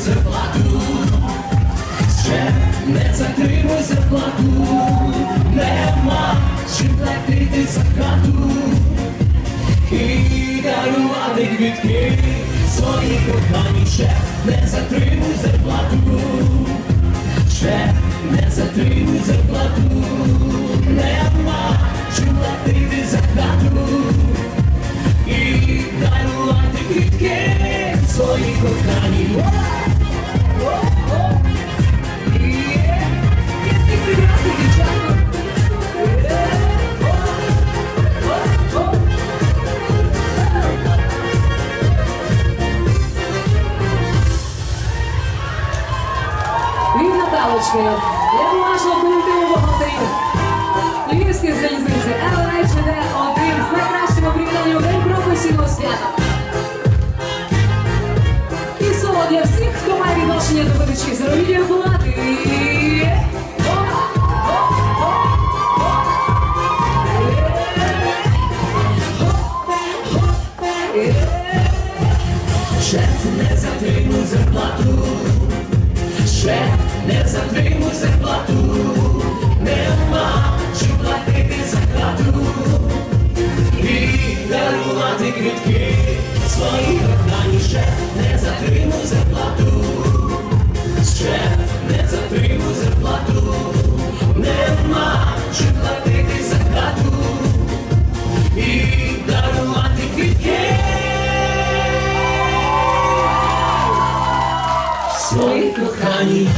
зарплату, ще не затримуй зарплату, нема чим платити за хату. І дарувати квітки свої кохані. Ще не затримуй зарплату, ще не затримуй зарплату, нема чим платити за хату. І дарувати квітки свої кохані. Наталочки, як нашого колективу бухгалтерів. Львівських залізниці ЛРЧД один з найкращими привітанням у день професійного свята. І слово для всіх, хто має відношення до видачі заробітної плати. Шеф, не затримуй зарплату, затримуй зарплату, нема чим платити за хату і дарувати квітки свої кохані, шеф, не зарплату, шеф, не затримуй зарплату, нема чим платити за хату і дарувати квітки. Свої кохані